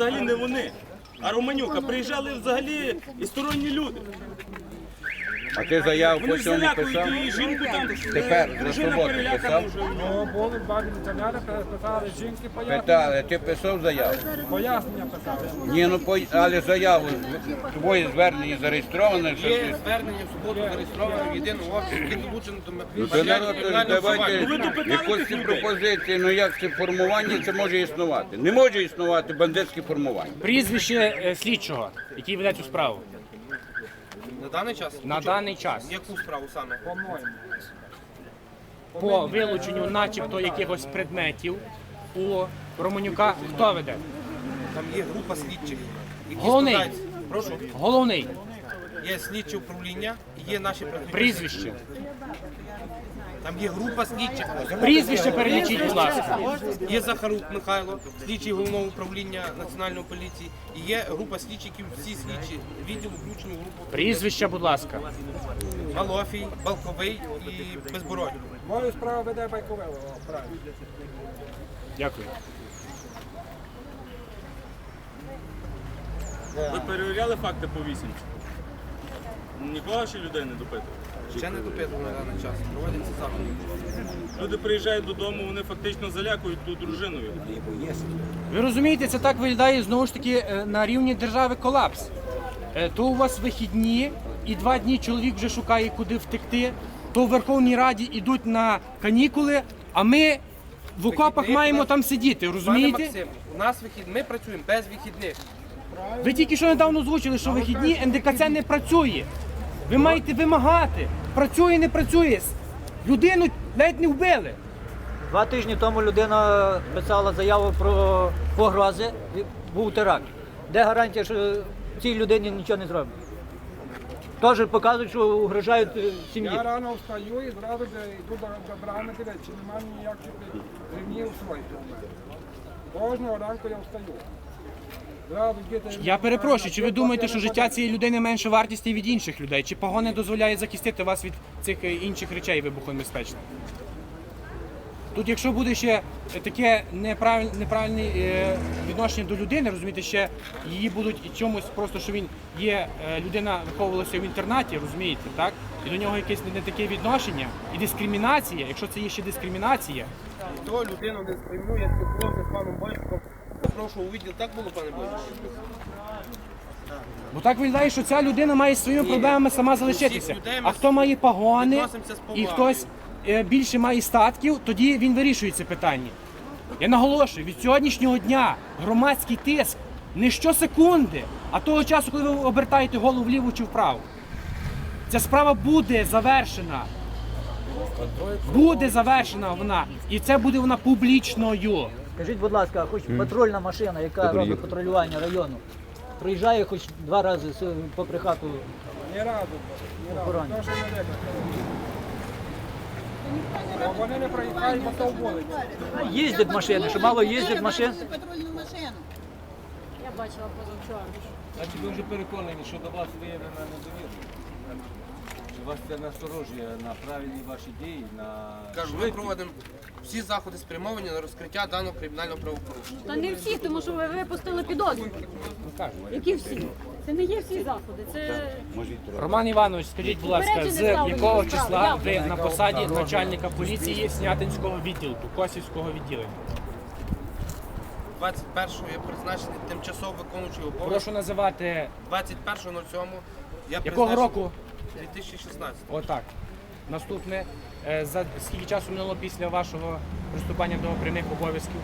взагалі не вони. А Романюка приїжджали взагалі і сторонні люди. А ти заяву Вони по цьому писав? залякують жінку там. Тепер, за дружина суботу перелякана писав? вже. Ну, були два міліціонери, питали жінки пояснення. Питали, ти писав заяву? Пояснення писали. Ні, ну по- але заяву твоє звернення зареєстроване, що Є звернення в суботу зареєстровано в єдиному офісі, яке долучено до Ну, то народ, давайте Ви допитали якусь людей? пропозиції, ну як це формування, це може існувати. Не може існувати бандитське формування. Прізвище е, слідчого, який веде цю справу На даний час? на даний час Яку справу саме? По вилученню, начебто, якихось предметів у Романюка. Хто веде? Там є група слідчих, які Головний. Прошу. Головний Є слідче управління, є наші працівники. прізвище. Там є група слідчих. Прізвище перелічіть, будь ласка. Є Захарук Михайло, слідчий головного управління Національної поліції. І є група слідчих, які всі слідчі відділу включені в групу. Прізвище, будь ласка. Малофій, Балковий і Безбородь. Мою справу веде Байковело. правильно. Дякую. Ви перевіряли факти по вісімці? Нікого ще людей не допитували. Ще не допитано на даний час. Проводяться заходи. Люди приїжджають додому, вони фактично залякують ту дружиною. Ви розумієте, це так виглядає знову ж таки е, на рівні держави колапс. Е, То у вас вихідні, і два дні чоловік вже шукає, куди втекти. То в Верховній Раді йдуть на канікули, а ми в окопах маємо нас- там сидіти, Пане розумієте? Максим, у нас вихід, ми працюємо без вихідних. Ви тільки що недавно озвучили, що вихідні НДКЦ не працює. Ви маєте вимагати. Працює, не працює. Людину навіть не вбили. Два тижні тому людина писала заяву про погрози, був теракт. Де гарантія, що цій людині нічого не зроблять? Теж показують, що угрожають е, сім'ї. Я рано встаю і зразу йду до, до брами чи немає ніяких рівнів своїх. Кожного ранку я встаю. Я перепрошую, чи ви думаєте, що життя цієї людини менше вартісне від інших людей? Чи погони дозволяє захистити вас від цих е, інших речей вибухонебезпечних? Тут, якщо буде ще таке неправильне, е, відношення до людини, розумієте, ще її будуть і чомусь просто, що він є, е, людина виховувалася в інтернаті, розумієте, так? І до нього якесь не таке відношення і дискримінація, якщо це є ще дискримінація, Хто людину я спілкувався з паном Бойчиком. Прошу у так було, пане Бойчик? Бо так виглядає, що ця людина має своїми проблемами сама залишитися. людей ми А хто має погони відносимося з і повагою. хтось е, більше має статків, тоді він вирішує це питання. Я наголошую, від сьогоднішнього дня громадський тиск не щосекунди, а того часу, коли ви обертаєте голову вліво чи вправо. Ця справа буде завершена. Буде завершена вона. І це буде вона публічною. Скажіть, будь ласка, хоч патрульна машина, яка робить патрулювання району, приїжджає хоч два рази с- попри хату. Ні разу. Ні разу. Охороні. То, що не видно. Бо Вони не проїхають, бо то вулиці. Їздять машини, що мало їздять машин. патрульну машину. Я бачила позавчора. Значить, ви вже переконані, що до вас виявлена недовіра. Вас це насторожує на правильні ваші дії, на Кажу, ми проводимо всі заходи спрямовані на розкриття даного кримінального правопорушення. Та не всі, тому що ви випустили підозру. Які всі? Це не є всі заходи. Це Роман Іванович, скажіть, будь ласка, з якого числа ви на посаді начальника поліції Снятинського відділку, Косівського відділення? 21-го я призначений тимчасово виконуючий обов'язок. Прошу називати 21.07 я якого призначений- року? 2016. Отак. Наступне. Е, За скільки часу минуло після вашого приступання до прямих обов'язків?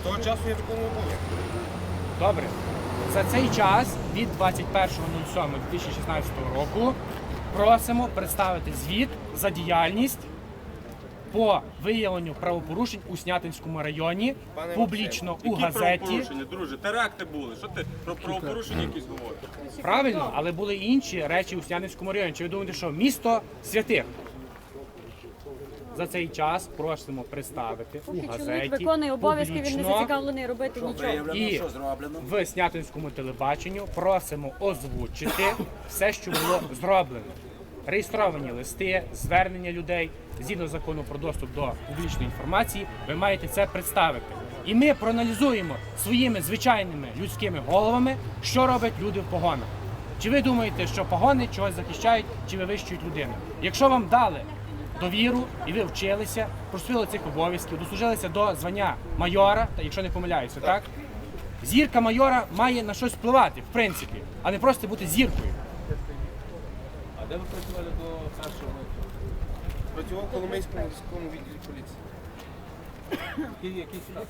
З того часу я виконую обов'язки. Добре. За цей час від 21.07.2016 року просимо представити звіт за діяльність по виявленню правопорушень у Снятинському районі Пане публічно у Які газеті. правопорушення, друже? Теракти були. Що ти про правопорушення якісь говориш? Правильно, але були і інші речі у Снятинському районі. Чи ви думаєте, що місто святих? За цей час просимо представити у поки чоловік газеті виконує обов'язки, він не публічно зацікавлений робити нічого. і в Снятинському телебаченню просимо озвучити все, що було зроблено. Реєстровані листи, звернення людей згідно закону про доступ до публічної інформації. Ви маєте це представити. І ми проаналізуємо своїми звичайними людськими головами, що роблять люди в погонах. Чи ви думаєте, що погони чогось захищають, чи вивищують людину? Якщо вам дали довіру і ви вчилися, просили цих обов'язків, дослужилися до звання майора, та якщо не помиляюся, так? Зірка майора має на щось впливати, в принципі, а не просто бути зіркою. А де ви працювали до першого? Працював в Коломийському військовому відділі поліції. Які, які сюди?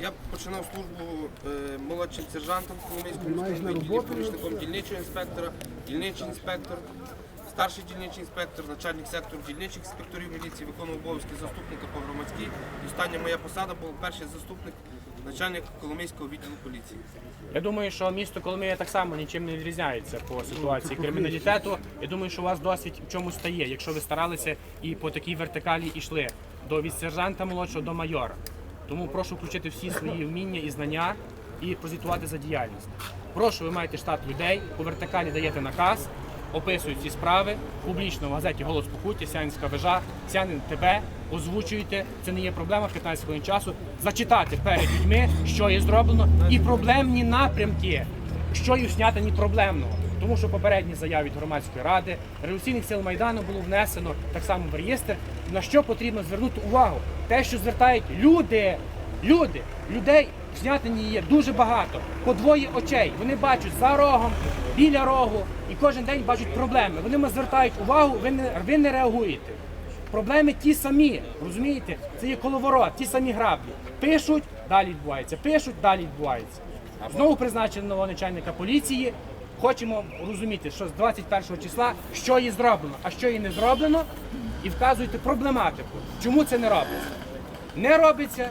Я починав службу е, молодшим сержантом в Коломийському військовому відділі, помічником дільничого інспектора, дільничий інспектор, старший дільничий інспектор, начальник сектору дільничих інспекторів міліції, виконував обов'язки заступника по громадській. І остання моя посада був перший заступник начальника Коломийського відділу поліції. Я думаю, що місто Коломия так само нічим не відрізняється по ситуації криміналітету. Я думаю, що у вас досвід в чомусь стає, якщо ви старалися і по такій вертикалі йшли до від сержанта молодшого до майора. Тому прошу включити всі свої вміння і знання і прозвітувати за діяльність. Прошу, ви маєте штат людей, по вертикалі даєте наказ, описують ці справи публічно в газеті Голос Покуття, Сянська вежа, Сянин ТБ, озвучуєте. Це не є проблема 15 хвилин часу. Зачитати перед людьми, що є зроблено, і проблемні напрямки, що є снятані проблемного. Тому що попередні заяви від громадської ради, революційних сил Майдану було внесено так само в реєстр. На що потрібно звернути увагу? Те, що звертають люди, люди, людей знятині є дуже багато. По двоє очей. Вони бачать за рогом, біля рогу і кожен день бачать проблеми. Вони звертають увагу, ви не, ви не реагуєте. Проблеми ті самі, розумієте? Це є коловорот, ті самі граблі. Пишуть, далі відбувається. Пишуть, далі відбувається. Знову призначили нового начальника поліції. Хочемо розуміти, що з 21 числа що є зроблено, а що є не зроблено, і вказуєте проблематику. Чому це не робиться? Не робиться.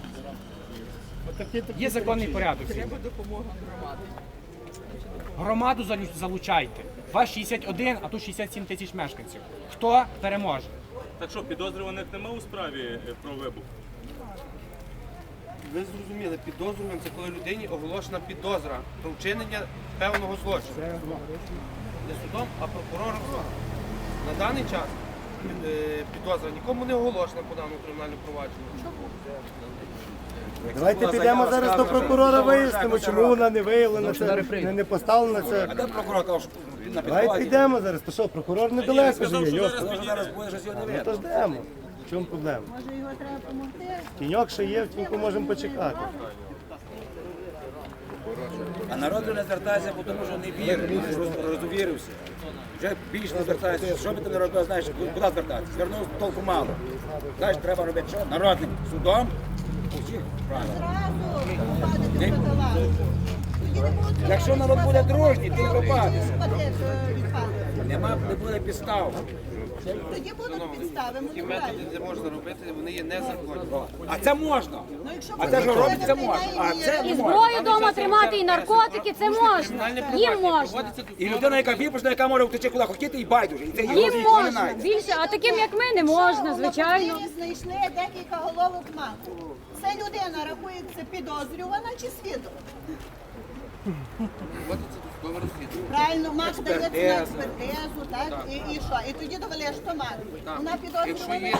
Є законний порядок. Треба допомога громади. Громаду залучайте. Вас 61, а тут 67 тисяч мешканців. Хто переможе? Так що, підозрюваних нема у справі е, про вибух? Ви зрозуміли, підозрюваним це коли людині оголошена підозра про вчинення певного злочину. Не судом, а прокурором. На даний час підозра нікому не оголошена по даному кримінальному провадженню. Давайте підемо зараз до прокурора вияснимо, чому вона не виявлена, це не, не поставлена. Це Де прокурор каже, що на давайте підемо зараз. То що, прокурор недалеко живе. Йоста. зараз зараз буде щось його не Ну то ждемо. В чому проблема? Може його треба допомогти? Тіньок ще є, в тіньку можемо почекати. А народу не звертається, тому що не вірить, роз- розувірився. Вже більше не звертається. Що би ти не робив, знаєш, куди звертатися? Звернувся толку мало. Знаєш, треба робити що? Народним судом. Якщо народ буде дружній, ти не попадешся. Нема, не буде підстав. Тоді будуть підстави, ми Ті методи, де можна робити, вони є незаконні. А це можна. Ну, якщо А це ж робить, це можна. А це І не можна. зброю вдома тримати, і наркотики, це можна. Їм можна. І людина, яка віпошна, яка може втече куди хотіти, і байдуже. І це його Їм ніхто не можна. знайде. Більше, а таким як ми не можна, звичайно. Ми знайшли декілька головок маку. Це людина рахується підозрювана чи свідок? Правильно, мак дається на експертизу, так? І, і що? І тоді довели, що мак. Вона Якщо підозрювана є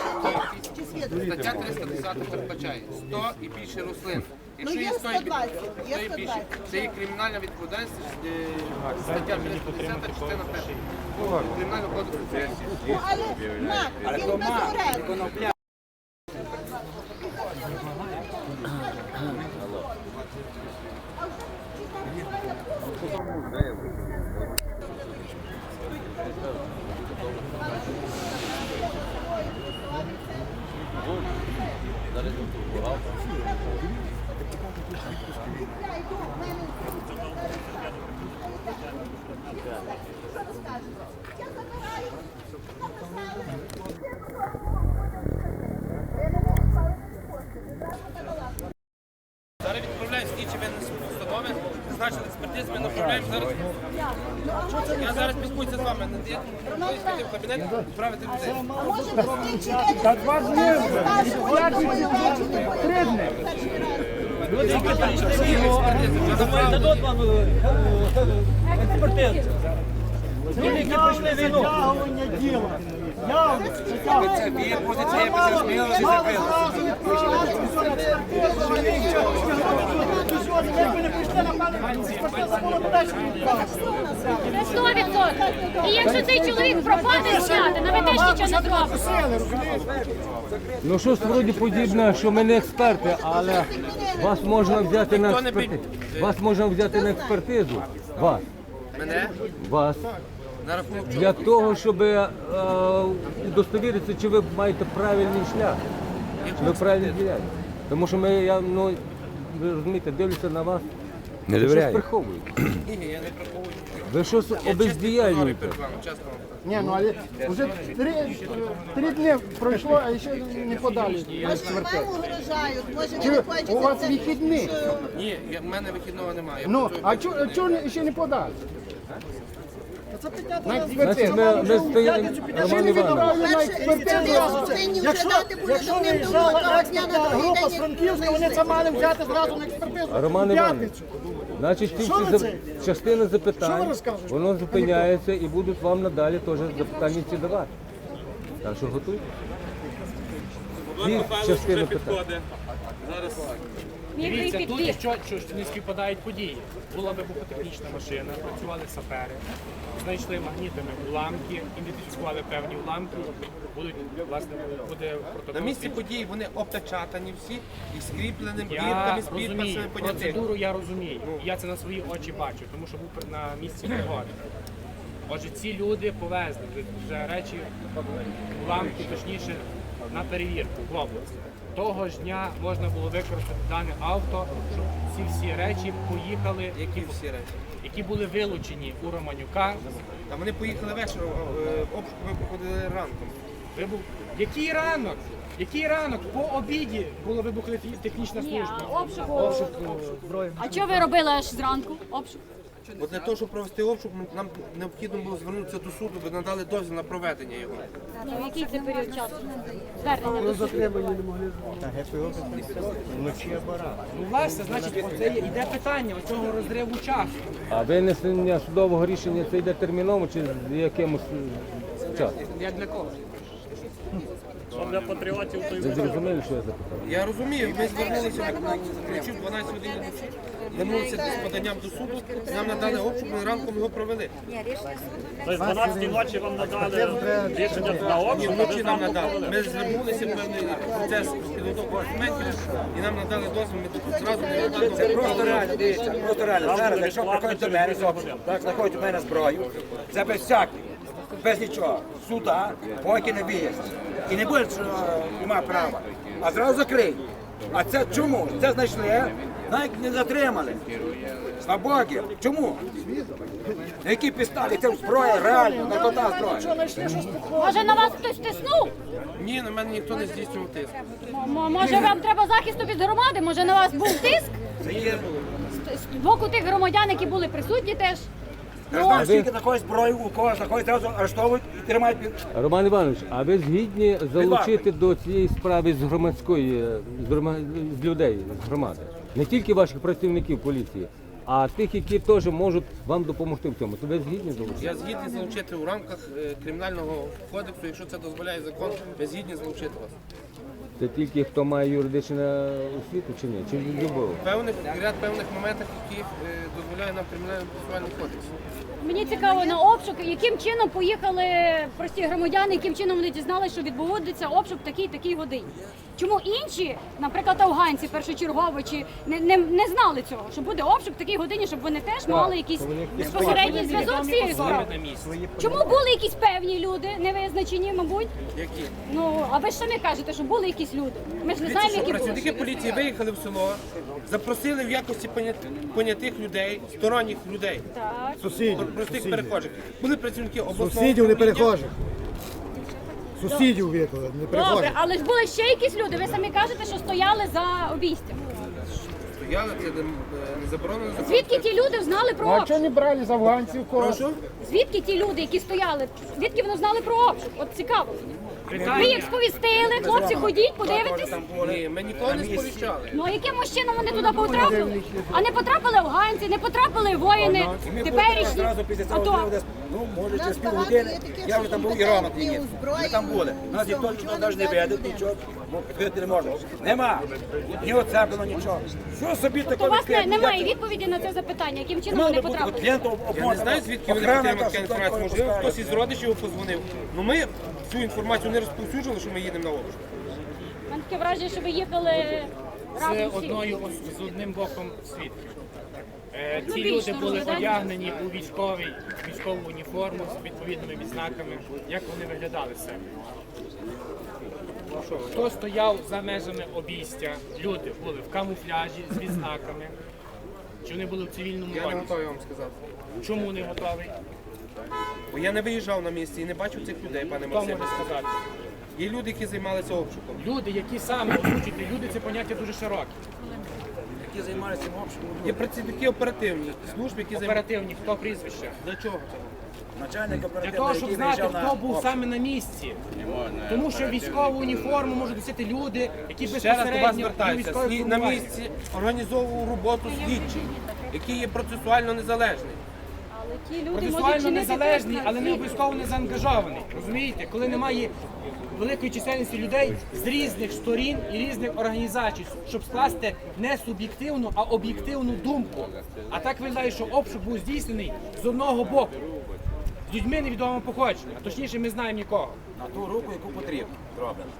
чи, чи свідок? Стаття 310 передбачає 100 і більше рослин. Якщо Ну, є 100 і бі- 120, є 100 і більше, 120. це є кримінальна відповідальність, е, стаття 310, частина 1. Кримінального кодексу Ну, але мак, він то мак, безурезний. конопля. Зараз відправляю слідчі винесені установи, призначили експертизу, ми направляємо зараз. Я зараз спілкуюся з вами, я піти в кабінет, відправити людей. А може без слідчі Так вас не Дадуть вам е, е, експертизу. Люди, які пройшли війну. Це вірпусти, це є безрозміло, це зробили. Це 100%. І якщо цей чоловік пропаде з свята, ви теж нічого не зробите. Ну щось вроді подібне, що ми не експерти, але вас можна взяти на експертизу. Вас можна взяти на експертизу. Вас. Мене Вас. на рахунок? Для того, щоб е, удостовіритися, чи ви маєте правильний шлях, ви правильно діляєте. Тому що ми, я, ну, ви розумієте, дивлюся на вас. Не ви щось довіряю. приховуєте. Ні, ні, я не приховую. Ви щось вам кажу. Ні, ну але вже три, три дні пройшло, а ще не подали. Може, маму угрожають, може, Чи не хочеться. у вас вихідні? Ні, я- в мене вихідного немає. Я Ну, працюю а чого годин. чого ще не подали? Ми, ми стоїмо, Роман Іванович. Якщо виїжджала експертна група з Франківська, вони це мали взяти зразу на експертизу. Роман Іванович, п'ятницю. значить, Що тільки ви за- це? Що ви запитань, воно зупиняється і будуть вам надалі теж запитання ці давати. Так що готуйте. Богдан Михайлович частини питань. підходить. Зараз Дивіться, тут якщо що ж не співпадають події. Була вибухотехнічна машина, працювали сапери, знайшли магнітами уламки, ідентифікували певні уламки. Будуть власне буде протокол. На місці подій вони обтачатані всі і скріпленими Я бірками з розумію, підписами понятих. процедуру я розумію. Я це на свої очі бачу, тому що був на місці пригоди. Отже, ці люди повезли вже речі, уламки, точніше, на перевірку в область. Того ж дня можна було використати дане авто, щоб ці всі речі поїхали, Які всі речі? які були вилучені у Романюка. А вони поїхали вечором, е, обшук ми проходили ранком. Вибух. Який ранок? Який ранок? По обіді була вибухотехнічна Ні, служба. а обшук. А що ви робили аж зранку? Обшук? Бо для того, щоб провести обшук, нам необхідно було звернутися до суду, бо надали дозвіл на проведення його. Ну, який це період часу? Звернення до суду. Ну, власне, значить, оце є- йде питання оцього розриву часу. А винесення судового рішення це йде терміново чи з якимось е, часом? Як для кого? Ви зрозуміли, що я запитав? Я розумію, ми звернулися ключу 12 годин. Звернулися з поданням до суду, нам надали обшук, ми ранком його провели. Тобто 12 ночі вам надали рішення на Ні, обшук, вночі нам надали. Ми звернулися в певний процес підготовки документів і нам надали дозвіл, ми тут зразу не надали. Це просто реально, дивіться, просто реально. Зараз, якщо приходять до мене з обшуком, так, знаходять у мене зброю, це без всяких, без нічого. Суда, поки не виїзд. І не буде, що е, нема права. А зразу закриють. А це чому? Це знайшли, навіть не затримали. Слабаки. Чому? На які підставі? Це зброя реально, наркота зброя. Може на вас хтось тиснув? Ні, на мене ніхто не здійснював тиск. М- Може вам треба захисту від громади? Може на вас був тиск? З- З боку тих громадян, які були присутні теж? Я знаю, скільки такої зброї у кого знаходять, зразу арештовують і тримають під Роман Іванович, а ви згідні залучити до цієї справи з громадської, е, з, грома- з людей, з громади? Не тільки ваших працівників поліції, а тих, які теж можуть вам допомогти в цьому. То ви згідні залучити? Я згідний залучити у рамках е, кримінального кодексу, якщо це дозволяє закон, ми згідні залучити вас. Це тільки хто має юридичну освіту чи ні? Чи любов? Певних ряд певних моментів, які е, дозволяє нам кримінальний процесуальний кодекс. Мені цікаво на обшук, яким чином поїхали прості громадяни, яким чином вони дізналися, що відбудеться обшук в такій такій годині. Чому інші, наприклад, афганці, першочерговичі, не, не, не знали цього, що буде обшук в такій годині, щоб вони теж мали якийсь безпосередній зв'язок з цією справою. на місці. Чому були якісь певні люди, невизначені, мабуть? Які? Ну а ви ж самі кажете, що були якісь люди. Ми ж не знаємо, які були. працівники поліції виїхали в село, запросили в якості понят- понятих людей, сторонніх людей, Так. Сусідів. Простих перехожих. Були працівники обласного Сусідів не управління. перехожих. Сусідів викликали, не Добре, перехожих. але ж були ще якісь люди. Ви самі кажете, що стояли за обійстям. Стояли, це не, не заборонено. Звідки ті люди знали про А обшук? чого не брали з афганців когось? Прошу? Звідки ті люди, які стояли, звідки вони знали про обшук? От цікаво. мені. Ви їх сповістили, хлопці, ходіть, подивитесь. Ні, ми нікого не сповіщали. Ну а яким чином вони туди потрапили? А не потрапили афганці, не потрапили воїни, І ми теперішні. одразу після цього то зробили десь, ну, може, через є таких, Я вже там був і є. Ми там були. Нас ніхто нічого навіть не не веде, нічого. Ну, відкрити не можна. Нема. Ні оцеплено, нічого. Що собі таке у вас не, відкрити? немає відповіді на це запитання, яким чином вони бути от потрапили. Я не знаю, звідки вони Охрана отримали таку що там інформацію. Можливо, хтось із родичів позвонив. Ну ми цю інформацію не розповсюджували, що ми їдемо на обшук. У мене таке враження, що ви їхали з разом всі. одною ос- з одним боком свідків. Е, Ну, Ці люди були одягнені у військовий військову уніформу з відповідними відзнаками. Як вони виглядали з себе? Хто стояв за межами обійстя? Люди були в камуфляжі з відзнаками. Чи вони були в цивільному Я не одязі? готовий вам сказати. Чому не готовий? Бо я не виїжджав на місці і не бачив цих людей, пане Хто Максиме. може сказати? Є люди, які займалися обшуком. Люди, які саме озвучуєте, люди це поняття дуже широке. Які займаються обшуком. Є працівники оперативні служб, які займалися. Оперативні, хто прізвище? Для чого це? Начальник Для того, щоб який знати, виїжджав на хто був обшук. саме на місці. Тому що військову уніформу можуть носити люди, які Ще раз до вас безпосередньо звертаюся. Слід- На місці організовував роботу слідчий, який є процесуально незалежний. Але ті люди Процесуально незалежний, але не обов'язково не заангажований. Розумієте, коли немає великої чисельності людей з різних сторін і різних організацій, щоб скласти не суб'єктивну, а об'єктивну думку. А так виглядає, що обшук був здійснений з одного боку. З людьми невідомого походження, а точніше ми знаємо нікого. На ту руку, яку потрібно, зроблено.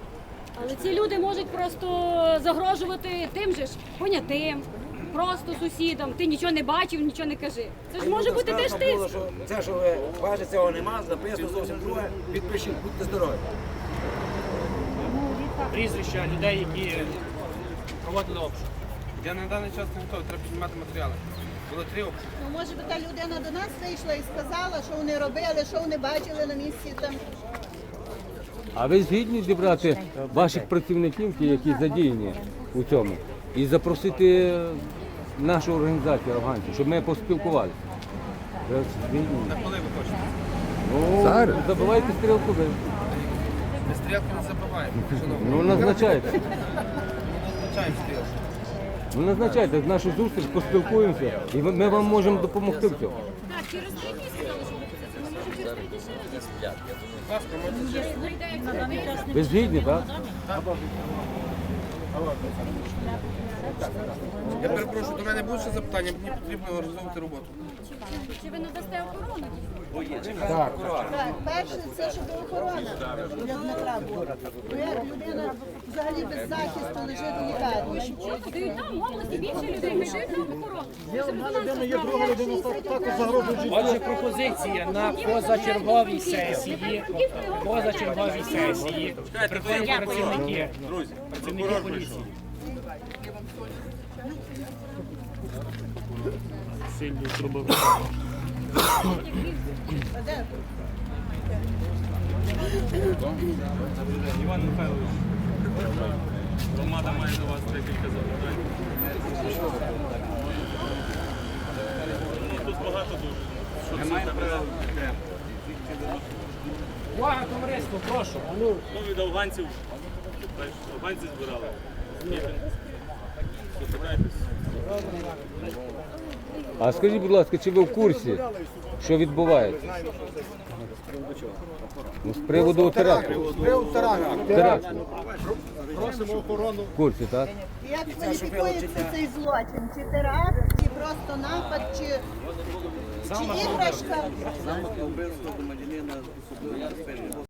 Але ці люди можуть просто загрожувати тим же ж понятим, просто сусідам. Ти нічого не бачив, нічого не кажи. Це ж може бути теж що Це, що ви бачите, цього нема, написано зовсім друге. Підпишіть, будьте здорові. Прізвища людей, які проводили обшук. Я на даний час не готовий, треба піднімати матеріали. Було три обшуки. Ну, може би та людина до нас вийшла і сказала, що вони робили, що вони бачили на місці там. А ви згідні зібрати ваших працівників, ті, які задіяні у цьому, і запросити нашу організацію афганців, щоб ми поспілкувалися? На коли ви хочете? Ну, Зараз. забивайте стрілку, ви. Ми стрілки не забиваємо. шановні. Ну, назначайте. Ми назначаємо стрілки. Ну, назначайте нашу зустріч, поспілкуємося, і ми- ми вам можемо допомогти в цьому. Так, через три дні сказали, що це може через три дні ще раз. Будь ласка, можете Ви згідні, так? Я перепрошую, до мене будуть ще запитання, мені потрібно організовувати роботу. Чи ви надасте охорону? Так, перше, це щоб охорона для Дмитра була. Як людина взагалі без захисту лежить лікарні. Дають в області більше людей, дають нам охорону. Одна людина є, друга людина Отже, пропозиція на позачерговій сесії, позачерговій сесії приходять працівники, працівники поліції. Іван Михайлович, громада має до вас декілька запитань. Ну, тут багато дуже. Що це таке? Увага, товариство, прошу. Ну, від афганців, афганці збирали. Запитайтесь. А скажіть, будь ласка, чи ви в курсі, що відбувається? Ну, з приводу теракту. Теракту. Просимо охорону. В курсі, так? Як кваліфікується цей злочин? Чи теракт, чи просто напад, чи, чи іграшка?